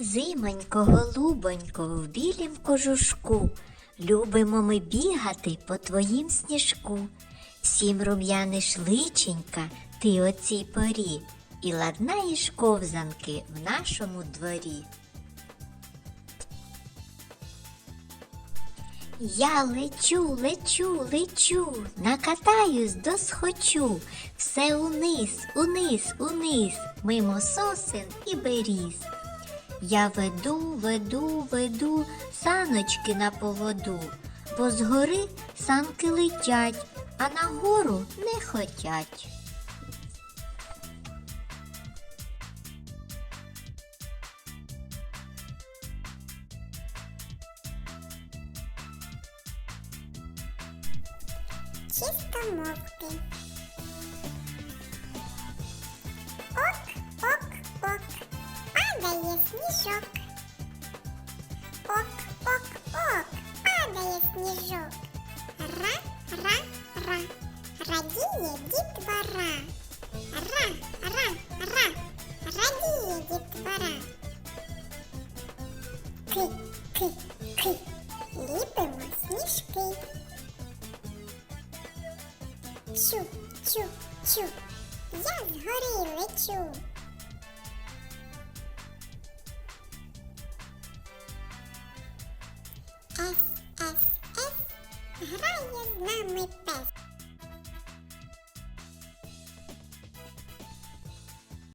Зимонько, голубонько, в білім кожушку, любимо ми бігати по твоїм сніжку. Всім рум'яниш личенька ти о цій порі, і ладнаєш ковзанки в нашому дворі. Я лечу, лечу, лечу, накатаюсь досхочу, все униз, униз, униз, мимо сосен і беріз. Я веду, веду, веду саночки на поводу, бо згори санки летять, а нагору не хотять. Чистомовки. Ок, сніжок. Ок, ок, ок, падає сніжок. Ра, ра, ра, радіє дітвора. Ра, ра, ра, радіє дітвора. Ки, ки, ки, ліпимо сніжки. Чу, чу, чу, я згори лечу. Грає з нами пес.